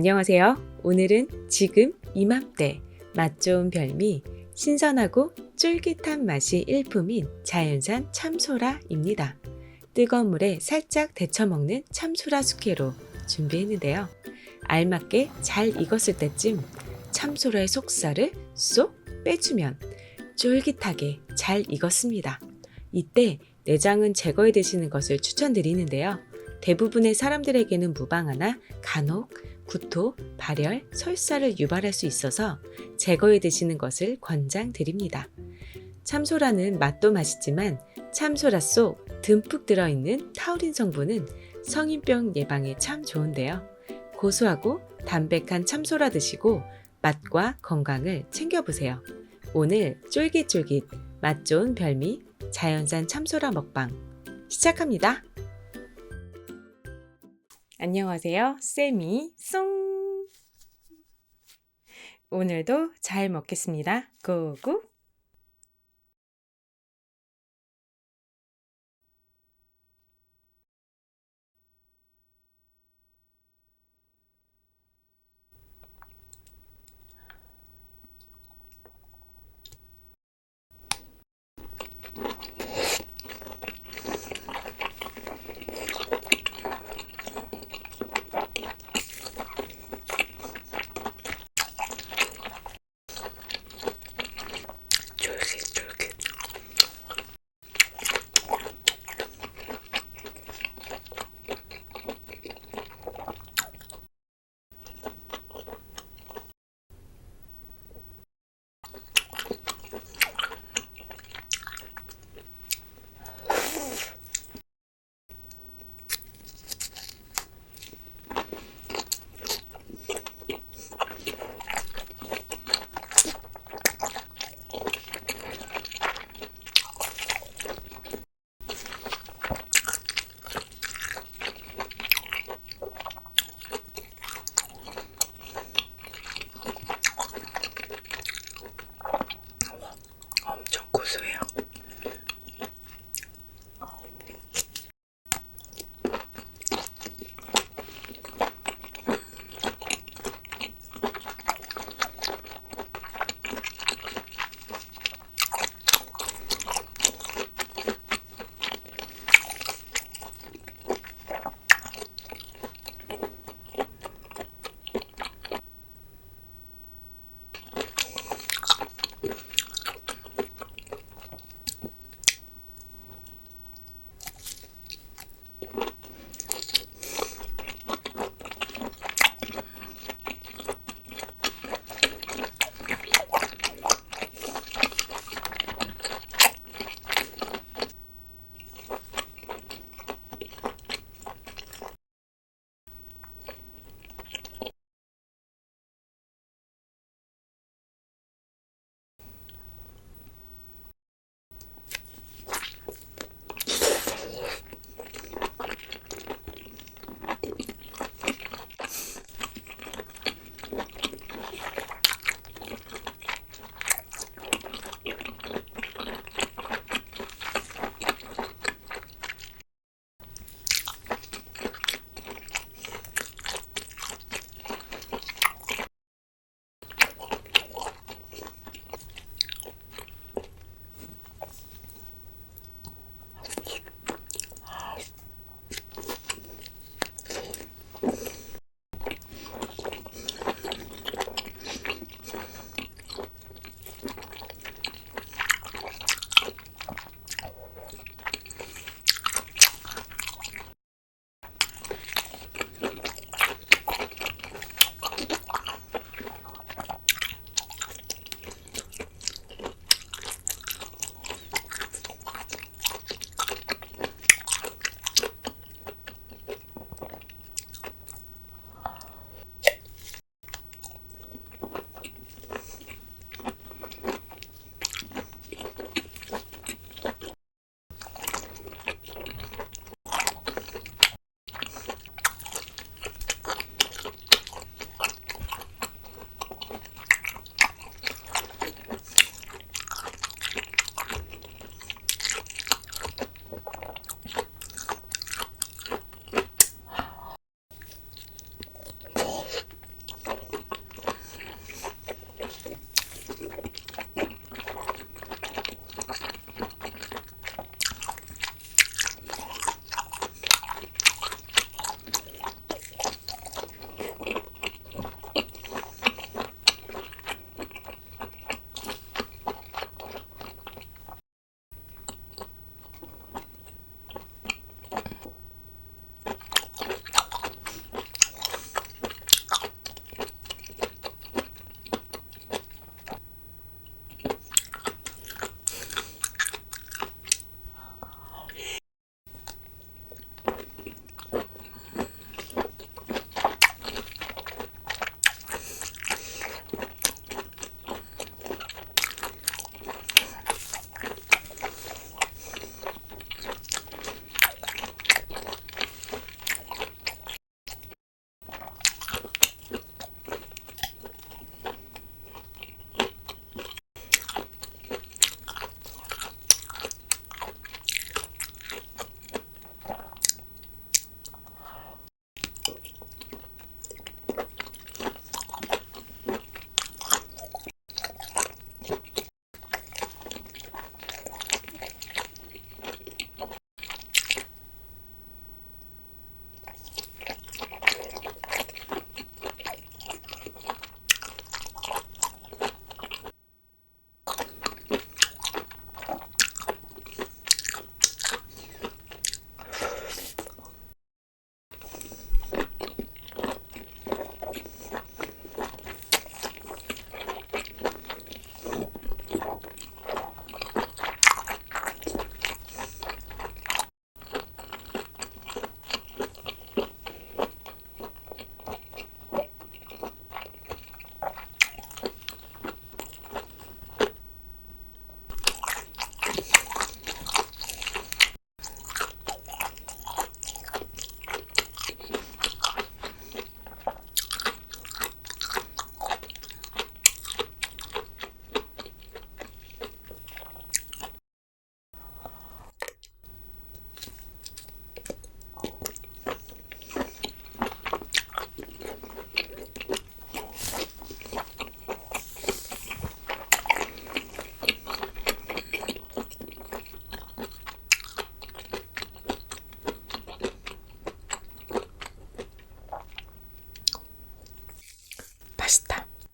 안녕하세요. 오늘은 지금 이맘때 맛 좋은 별미 신선하고 쫄깃한 맛이 일품인 자연산 참소라입니다. 뜨거운 물에 살짝 데쳐 먹는 참소라 숙회로 준비했는데요. 알맞게 잘 익었을 때쯤 참소라의 속살을 쏙 빼주면 쫄깃하게 잘 익었습니다. 이때 내장은 제거해 드시는 것을 추천드리는데요. 대부분의 사람들에게는 무방하나 간혹 구토, 발열, 설사를 유발할 수 있어서 제거해 드시는 것을 권장드립니다. 참소라는 맛도 맛있지만 참소라 속 듬뿍 들어있는 타우린 성분은 성인병 예방에 참 좋은데요. 고소하고 담백한 참소라 드시고 맛과 건강을 챙겨보세요. 오늘 쫄깃쫄깃 맛 좋은 별미 자연산 참소라 먹방 시작합니다. 안녕하세요. 쌤이 송! 오늘도 잘 먹겠습니다. 고고!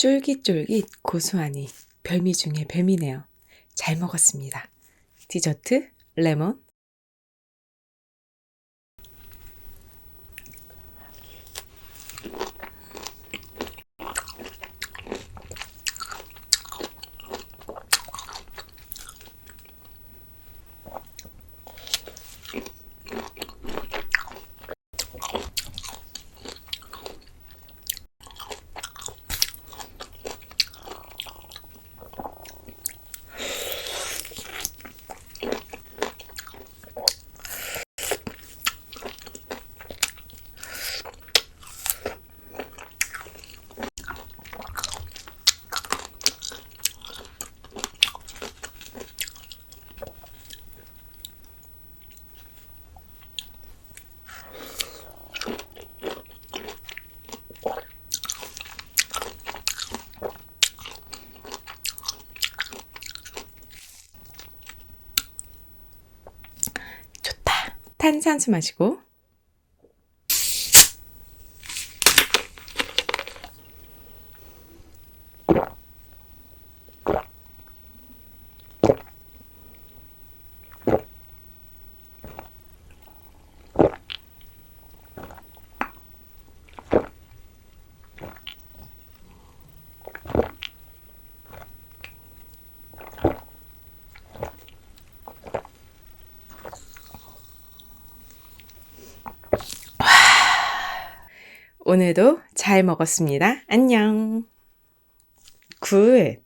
쫄깃쫄깃 고소하니 별미 중에 별미네요. 잘 먹었습니다. 디저트 레몬 탄산수 마시고 오늘도 잘 먹었습니다. 안녕. 굿.